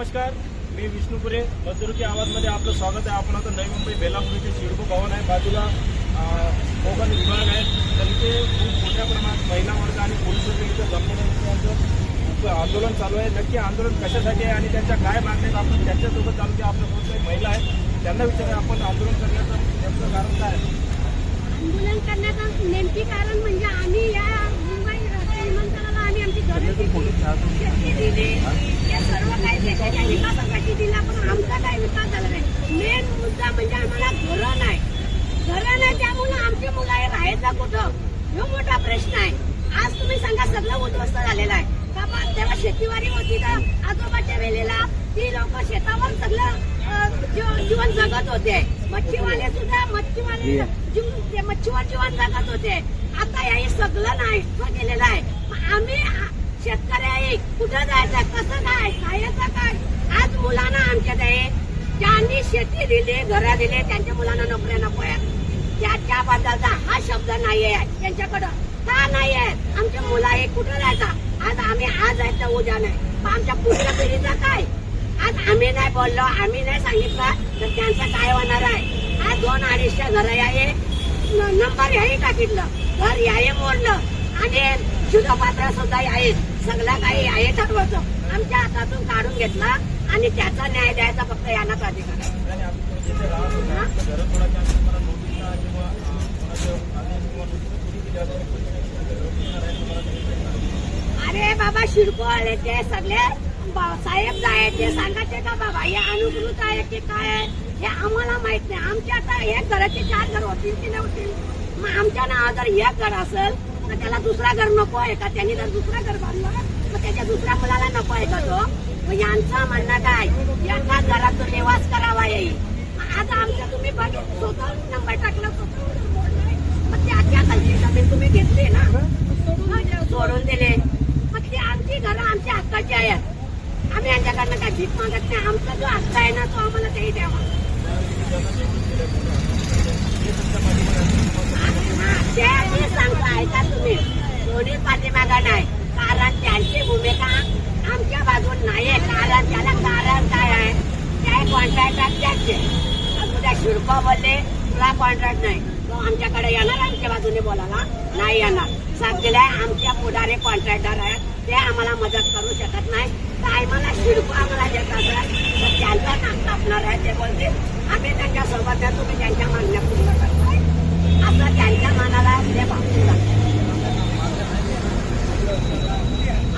नमस्कार मी विष्णुपुरे मजदुरुकी आवाजमध्ये आपलं स्वागत आहे. आपण आता नवी मुंबई बेलापूर इथे शिडको भवन आहे. बाजूला कोकण विभाग आहे. तर इथे खूप मोठ्या प्रमाणात महिला वर्ग आणि पोलीस वर्ग इथं जमलेले आंदोलन चालू आहे. नक्की आंदोलन कशासाठी आहे आणि त्यांच्या काय मागण्या आपण त्यांच्यासोबत चालू की आपल्यासोबत काही महिला आहेत. त्यांना विचारा आपण आंदोलन करण्याचं नेमकं कारण काय आहे? आंदोलन करण्याचं नेमकी कारण म्हणजे आम्ही या मुंबई विमानतळाला आम्ही आमची घरं दिली शेती दिली हे सर्व काही देशाच्या विकासासाठी दिला पण आमचा काय विकास झाला नाही मेन मुद्दा म्हणजे आम्हाला घरं नाही घरं नाही त्यामुळे आमची मुलं हे राहायचं कुठं हा मोठा प्रश्न आहे आज तुम्ही सांगा सगळं उद्ध्वस्त झालेलं आहे का बा तेव्हा शेतीवारी होती तर आजोबाच्या वेळेला ती लोक शेतावर सगळं जीवन जगत होते मच्छीवाले सुद्धा मच्छीवाले जीव- ते मच्छीवर जीवन जगत होते. आता हे सगळं नाही. गेलेलं आहे मग आम्ही आ- शेतकरी आहे कुठं जायचं कसं काय खायचं काय आज मुलांना आमच्या ते ज्यांनी शेती दिली घरं दिले त्यांच्या मुलांना नोकऱ्या नको आहेत. त्या हा शब्द नाही आहे. त्यांच्याकडं का नाही आहे? आमच्या मुला हे कुठं राहायचा? आज आम्ही आज जायचं उद्या नाही. मग आमच्या पुढच्या पिढीचा काय? आज आम्ही नाही बोललो आम्ही नाही सांगितलं तर त्यांचं काय होणार आहे? आज दोन अडीचशे घर याये नंबर याही टाकितलं घर याये मोडलं. आणि शुद्धपात्र सुद्धा याय. सगळं काही आहे ठरवायचं. आमच्या हातातून काढून घेतला आणि त्याचा न्याय द्यायचा फक्त यांनाच अधिकार आहे. अरे बाबा शिरको आले ते सगळे. साहेब जाय ते सांगायचे का बाबा? हे अनुकृत आहे की काय आहे हे आम्हाला माहीत नाही. आमच्या आता एक घराचे चार घर होतील की नव्हतील? मग आमच्या नावा जर एक घर असेल तर त्याला दुसरा घर नको आहे का? त्यांनी जर दुसरा घर बांधलं मग त्याच्या दुसऱ्या मुलाला नको आहे का तो? मग यांचं म्हणणं काय? एकाच घरात तो निवास करावा आज आमच्या तुम्ही बघित स्वतः नंबर टाकला मग त्याच्या तुम्ही घेतले ना. सोडून दिले. मग ती आमची घरं आमच्या हक्काची आहेत. आम्ही यांच्याकडनं काय भीक मागत नाही. आमचा जो हक्क आहे ना तो आम्हाला काही द्यावा. ते ऐका तुम्ही. दोन्ही पाठीमागा नाही. कारण त्यांची भूमिका आमच्या बाजून नाही आहे कारण त्याला कारण काय आहे? त्या कॉन्ट्रॅक्टर त्याचे उद्या शिरपा बोलले तुला कॉन्ट्रॅक्ट नाही. तो आमच्याकडे येणार आमच्या बाजूने बोलायला. नाही येणार. सगळे आमच्या पुढारे कॉन्ट्रॅक्टर आहेत ते आम्हाला मदत करू शकत नाही. तर आम्हाला शिरको आम्हाला देत तर त्यांचा नाक कापणार आहे ते बोलते आम्ही त्यांच्यासोबत आहे तुम्ही त्यांच्या मागण्या पूर्ण करताय. असं त्यांच्या मनाला ते भावून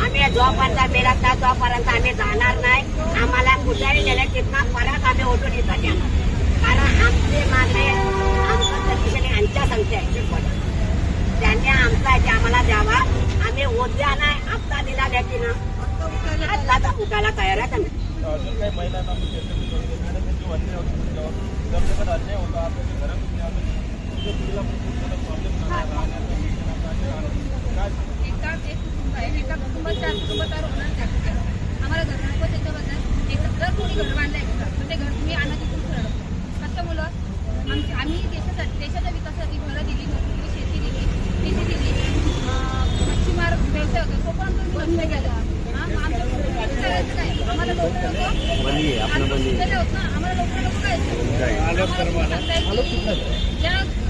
आम्ही जोपर्यंत मिळत नाही तोपर्यंत आम्ही जाणार नाही. आम्हाला कुठेही गेले तिथं परत आम्ही उठून इथं येणार कारण आमचे मागणे आमचं प्रतिष्ठेने आमच्या संख्या आहे त्यांनी आमचा ते आम्हाला द्यावा आम्ही उद्या नाही आत्ता दिला व्यक्तीनं की ना उठायला तयार आहे त्यांनी एका एक कुटुंब आहे एका कुटुंबात चार कुटुंब होणार आम्हाला घर नको त्याच्याबद्दल एक जर कोणी घर बांधलं आहे तर ते घर तुम्ही आणा तिथून मुलं आमची आम्ही देशासाठी देशाच्या विकासासाठी घरं दिली नोकरी शेती दिली शेती दिली. अं, मच्छीमार व्यवसाय होता तो पण तुम्ही बंद केला. हा, मग आमच्या पुढे करायचं काय आम्हाला लोक ना आम्हाला लोक काय?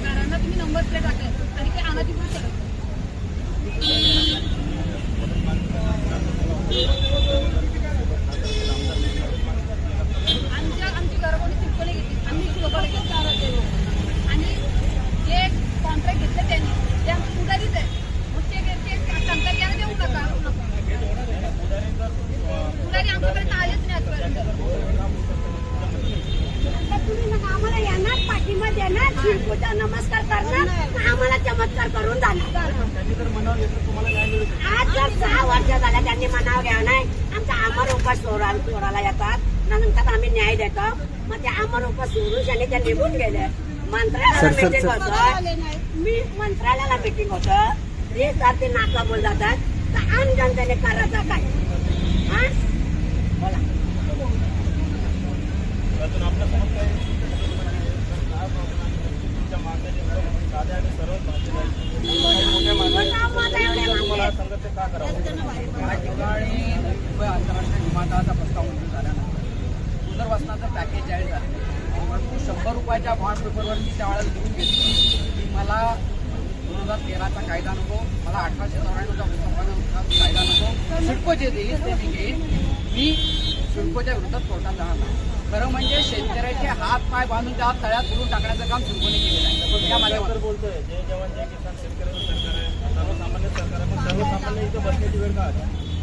घरांना तुम्ही नंबर प्लेट आणि ते आणा तिथून सरळ आमच्या आमची घरं कोणी चिपकली घेतली आम्ही लोकांना घेतली आणि जे कॉन्ट्रॅक्ट घेतलं त्यांनी ते आमचे पुढारीच आहे मग ते ते सांगतात याला देऊ नका पुढारी आमच्यापर्यंत आलेच नाही आजपर्यंत आता तुम्ही मग आम्हाला येणार पाठिंबा देणार शिरपूचा नमस्कार करणार मग आम्हाला चमत्कार करून जाणार त्यांनी जर मनावर घेतलं तुम्हाला न्याय मिळू शकतो. आज जर सहा वर्ष झाल्या त्यांनी मनाव घ्या नाही आमचा अमर उपास सोडा सोडायला येतात नंतर आम्ही न्याय देतो. मग ते अमर उपास सोडून आणि ते निघून गेले. मंत्रालयाला मिटिंग होतं. मी मंत्रालयाला मिटिंग होतं. ते तर ते नाका बोल जातात. तर आम जनतेने करायचं काय? हा? बोला. अजून या ठिकाणी मुंबई आंतरराष्ट्रीय विमानतळाचा प्रस्ताव मंजूर झाल्यानंतर पुनर्वसनाचं पॅकेज जाहीर झालं. परंतु शंभर रुपयाच्या बॉन्ड पेपरवरती त्यावेळेला लिहून घेतलं. की मला दोन हजार तेराचा कायदा नको मला अठराशे चौऱ्याण्णवचा कायदा नको. सिडको जे देईल ते मी घेईन. मी सिडकोच्या विरोधात कोर्टात जाणार नाही. खरं म्हणजे शेतकऱ्याचे हात पाय बांधून त्या तळ्यात बुडून टाकण्याचं काम सिडकोने केलेलं आहे. त्या माध्यमातून बोलतोय जय जवान जय किसान शेतकऱ्याचं सरकार आहे सर्वसामान्य सरकार आहे पण सर्वसामान्य इथं बसण्याची वेळ का आली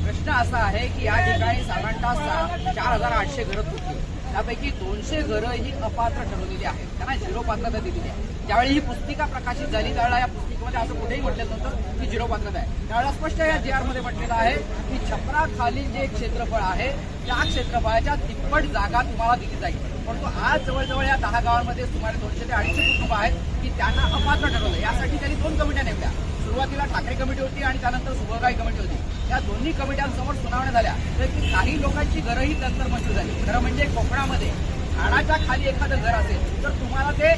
प्रश्न असा आहे की या ठिकाणी साधारणतः चार हजार आठशे घरं होती त्यापैकी दोनशे घरं ही अपात्र ठरवलेली आहेत. त्यांना झिरो पात्रता दिलेली आहे. ज्यावेळी ही पुस्तिका प्रकाशित झाली त्यावेळेला या पुस्तिकेमध्ये असं कुठेही म्हटलेलं नव्हतं की झिरो पात्रता आहे. त्यावेळेला स्पष्ट या जी आरमध्ये म्हटलेलं आहे की छपरा खालील जे क्षेत्रफळ आहे त्या क्षेत्रफळाच्या तिप्पट जागा तुम्हाला दिली जाईल. परंतु आज जवळजवळ या दहा गावांमध्ये सुमारे दोनशे ते अडीचशे कुटुंब आहेत की त्यांना अपात्र ठरवलं. यासाठी त्यांनी दोन कमिट्या नेमल्या. सुरुवातीला ठाकरे कमिटी होती आणि त्यानंतर सुभगाई कमिटी होती. या दोन्ही कमिट्यांसमोर सुनावण्या झाल्या. तर ती काही लोकांची घरंही नंतर मंजूर झाली. खरं म्हणजे कोकणामध्ये झाडाच्या खाली एखादं घर असेल तर तुम्हाला ते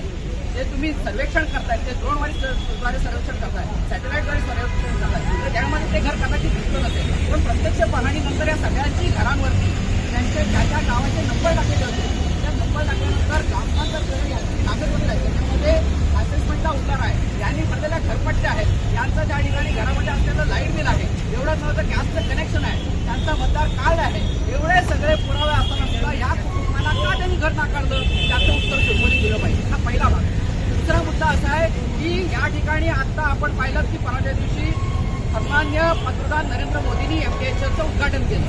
जे तुम्ही सर्वेक्षण करताय ते ड्रोनद्वारे द्वारे सर्वेक्षण करताय सॅटेलाईटद्वारे सर्वेक्षण करताय तर त्यामध्ये ते घर कदाचित दिसलं नसेल. पण प्रत्यक्ष पाहणीनंतर या सगळ्यांची घरांवरती त्यांचे त्या त्या गावाचे नंबर टाकलेले होते त्या नंबर टाकल्यानंतर ग्रामपंचायत कागदपत्र आहे त्याच्यामध्ये असेसमेंटचा उतार आहे यांनी भरलेल्या घरपट्ट्या आहेत यांचं त्या ठिकाणी घरामध्ये असलेलं लाइट बिल आहे एवढंच नव्हतं गॅसचं कनेक्शन आहे त्यांचा मतदार कार्ड आहे एवढे सगळे पुरावे असताना सुद्धा या कुटुंबाला का त्यांनी घर नाकारलं त्याचं उत्तर शोधून दिलं पाहिजे हा पहिला भाग दुसरा मुद्दा असा आहे की या ठिकाणी आता आपण पाहिलं की परवाच्या दिवशी सन्मान्य पंतप्रधान नरेंद्र मोदींनी एमटीएचचं उद्घाटन केलं.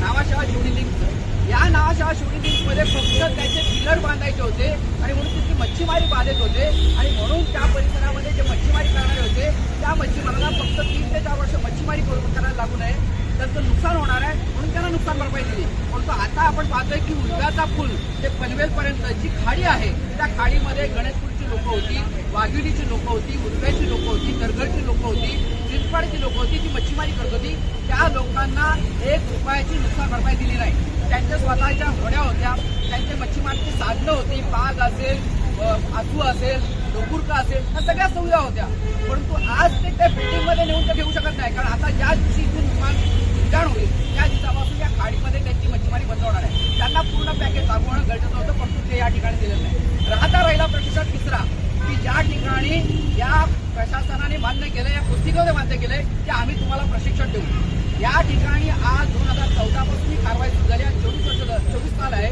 नावाशिवाय शिवडी लिंकचं या नावाशिवाय शिवडी लिंकमध्ये फक्त त्याचे पिलर बांधायचे होते आणि म्हणून तिथे मच्छीमारी बाधित होते. आणि म्हणून त्या परिसरामध्ये जे मच्छीमारी करणारे होते त्या मच्छीमाराला फक्त तीन ते चार वर्ष मच्छीमारी करून करायला लागू नये. त्यांचं नुकसान होणार आहे म्हणून त्यांना नुकसान भरपाई दिली. परंतु आता आपण पाहतोय की उलगाचा पूल ते पनवेलपर्यंत जी खाडी आहे त्या खाडीमध्ये गणेशपूरची लोकं होती वाघिणीची लोकं होती उलव्याची लोकं होती नरगडची लोकं होती. चिंचवाडची लोक होती ती मच्छीमारी करत होती त्या लोकांना एक रुपयाची नुकसान भरपाई दिली नाही. त्यांच्या स्वतःच्या होड्या होत्या त्यांचे मच्छीमारीची साधनं होती पाग असेल अ, आसू असेल डोकुरका असेल या सगळ्या सुविधा होत्या. परंतु आज ते त्या बिल्डिंगमध्ये नेऊन ते ठेवू शकत नाही कारण आता ज्या दिवशी इथून विमान उड्डाण होईल त्या दिवसापासून या खाडीमध्ये त्यांची मच्छीमारी बंद होणार आहे. त्यांना पूर्ण पॅकेज दाखवणं गरजेचं होतं परंतु ते या ठिकाणी दिलेलं नाही. राहता राहिला प्रतिसाद तिसरा की ज्या ठिकाणी या प्रशासनाने मान्य केलं या पुस्तिकेमध्ये मान्य केलंय की आम्ही तुम्हाला प्रशिक्षण देऊ. या ठिकाणी आज दोन हजार चौदा पासून ही कारवाई सुरू झाली चोवीस वर्ष चोवीस साल आहे.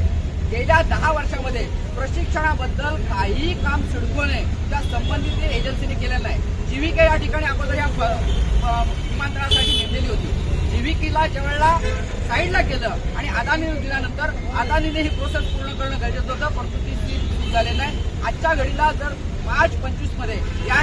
गेल्या दहा वर्षामध्ये प्रशिक्षणाबद्दल काही काम सिडकोने त्या संबंधित एजन्सीने केलेलं नाही. जीविका या ठिकाणी अगोदर या विमानतळासाठी नेमलेली होती. जीविकेला ज्यावेळेला साईडला केलं आणि अदानी दिल्यानंतर अदानीने ही प्रोसेस पूर्ण करणं गरजेचं होतं. परंतु ती ती सुरू नाही. आजच्या घडीला जर मार्च पंचवीसमध्ये या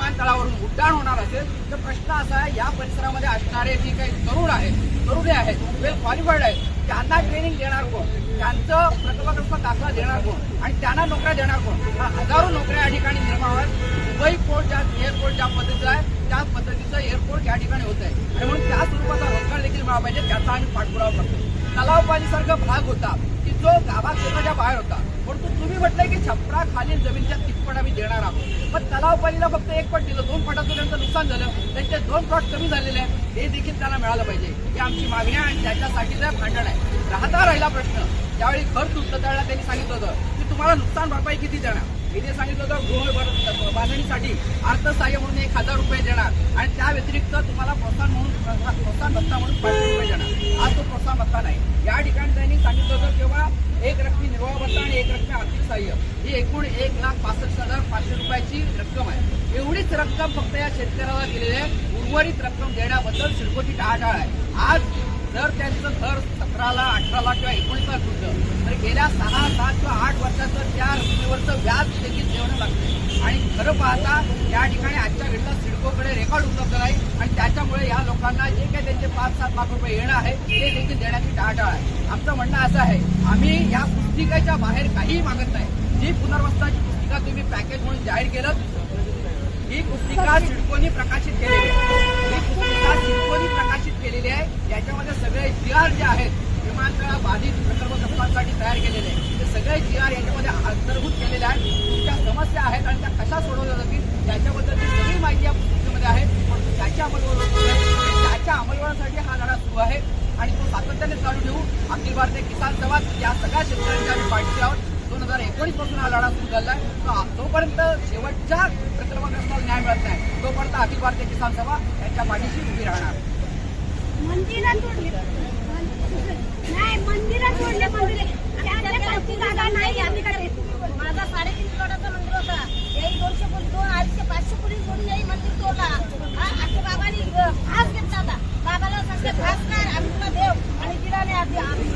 विमानतळावरून उड्डाण होणार असेल तर प्रश्न असा आहे या परिसरामध्ये असणारे जे काही तरुण आहेत तरुणी आहेत वेल क्वालिफाईड आहेत त्यांना ट्रेनिंग देणार कोण? त्यांचं प्रकल्पग्रस्त दाखला देणार कोण? आणि त्यांना नोकऱ्या देणार कोण? हा हजारो नोकऱ्या या ठिकाणी निर्माण आहेत दुबई पोर्ट ज्या एअरपोर्ट ज्या पद्धतीचं आहे त्या पद्धतीचं एअरपोर्ट या ठिकाणी होत आहे. आणि म्हणून त्या स्वरूपाचा रोजगार देखील मिळाला पाहिजे त्याचा आम्ही पाठपुरावा करतो. तलावपालीसारखा भाग होता की जो गावात बाहेर होता. परंतु तुम्ही म्हटलंय की छपरा खालील जमीनच्या तिप्पट आम्ही देणार आहोत. पण तलाव तलावपालीला फक्त एक पट दिलं. दोन पटाचं त्यांचं नुकसान झालं. त्यांचे दोन प्लॉट कमी झालेले आहेत. हे देखील त्यांना मिळालं पाहिजे. ही आमची मागणी आहे आणि त्याच्यासाठीचं भांडण आहे. राहता राहिला प्रश्न. त्यावेळी घर तुटलं त्यावेळेला त्यांनी सांगितलं होतं की तुम्हाला नुकसान भरपाई किती देणार? इथे सांगितलं होतं गृह बांधणीसाठी अर्थसहाय्य म्हणून एक हजार रुपये देणार. आणि त्या व्यतिरिक्त तुम्हाला प्रोत्साहन म्हणून प्रोत्साहन भत्ता म्हणून पाचशे रुपये देणार. आज तो प्रोत्साहन भत्ता नाही. या ठिकाणी त्यांनी सांगितलं होतं तेव्हा एक रकमी निर्वाह भत्ता आणि एक रकमी आर्थिक सहाय्य. ही एकूण एक लाख पासष्ट हजार पाचशे रुपयाची रक्कम आहे. एवढीच रक्कम फक्त या शेतकऱ्याला दिलेली आहे. उर्वरित रक्कम देण्याबद्दल सिडकोची टाळाटाळ आहे. आज जर त्यांचं घर सतराला अठराला किंवा एकोणीसला तुटलं तर गेल्या सहा सात किंवा आठ वर्षाचं त्या रकमेवरचं व्याज देखील देणं लागतं आणि खरं पाहता या ठिकाणी आजच्या घडीला सिडकोकडे रेकॉर्ड उपलब्ध नाही आणि त्याच्यामुळे या लोकांना जे काही त्यांचे पाच सात लाख रुपये येणं आहे ते देखील देण्याची टाळाटाळ आहे. आमचं म्हणणं असं आहे आम्ही या पुस्तिकेच्या बाहेर काहीही मागत नाही. जी पुनर्वस्थाची पुस्तिका तुम्ही पॅकेज म्हणून जाहीर केलं ही पुस्तिका सिडकोनी प्रकाशित केलेली आता सिंफोनी प्रकाशित केलेली आहे. याच्यामध्ये सगळे जी आर जे आहेत विमानतळा बाधित प्रकल्प संपासाठी तयार केलेले आहेत ते सगळे जी आर याच्यामध्ये अंतर्भूत केलेले आहेत. तुमच्या समस्या आहेत आणि त्या कशा सोडवल्या जातील याच्याबद्दलची सगळी माहिती या पुस्तकामध्ये आहे. पण त्याच्या अंमलबजावणी त्याच्या अंमलबजावणीसाठी हा लढा सुरू आहे. आणि तो सातत्याने चालू ठेवू. अखिल भारतीय किसान समाज या सगळ्या शेतकऱ्यांच्या आम्ही पाठीशी आहोत. हजार एकोणीसपासून हा लढा सुरू झाला आहे. तोपर्यंत शेवटच्या प्रकल्पग्रस्ताला न्याय मिळत नाही? तोपर्यंत अखिल भारतीय किसान सभा यांच्या पाठीशी उभी राहणार. मंदिरात तोडले नाही मंदिरात तोडले मंदिर त्यातल्या पाचशे जागा नाही आम्ही काय माझा साडेतीन किलोमीटरचा मंदिर होता याही दोनशे पोलीस दोन अडीचशे पाचशे पोलीस जोडून याही मंदिर तोडला हा आमच्या बाबांनी घास घेतला होता बाबाला सांगते घास काय आम्ही तुला देव आणि दिला नाही आधी आम्ही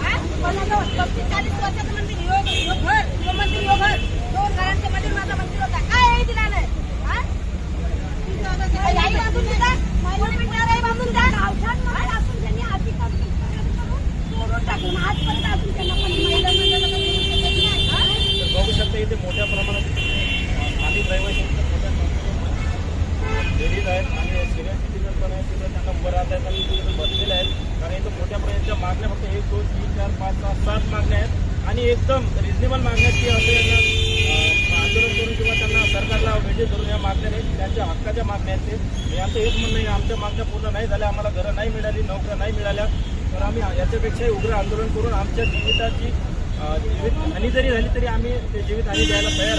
हा मला जो पस्तीस चाळीस वर्षाचं मंदिर यो यो घर यो मंदिर यो घर दोन घरांचे मंदिर माझा मंदिर होता काय आहे दिला नाही हा काही आई बांधून दिला कोणी म्हणणार आई बांधून द्या गावठाणमध्ये असून त्यांनी अतिक्रमण करून तोडून टाकून आजपर्यंत असून त्यांना पण महिला मंडळाला काही केलं नाही. हा? तर बघू शकता इथे मोठ्या प्रमाणात स्थानिक रहिवासी इथं मोठ्या संख्येने लेडीज आहेत आणि सिनियर सिटीजन पण आहेत तिथं त्यांना उभं राहत आहेत आणि तिथे बसलेले आहेत कारण इथं मोठ्या प्रमाणाच्या मागण्या फक्त एक दोन तीन चार पाच सहा सात मागण्या आहेत. आणि एकदम रिजनेबल मागण्या की असं यांना आंदोलन करून किंवा त्यांना सरकारला वेगळे धरून या मागण्या नाहीत त्यांच्या हक्काच्या मागण्या आहेत ते. आमचं हेच म्हणणं आहे. आमच्या मागण्या पूर्ण नाही झाल्या. आम्हाला घरं नाही मिळाली नोकऱ्या नाही मिळाल्या. तर आम्ही याच्यापेक्षाही उग्र आंदोलन करून आमच्या जीविताची जीवित हानी जरी झाली तरी आम्ही ते जीवित हानी द्यायला तयार आहे.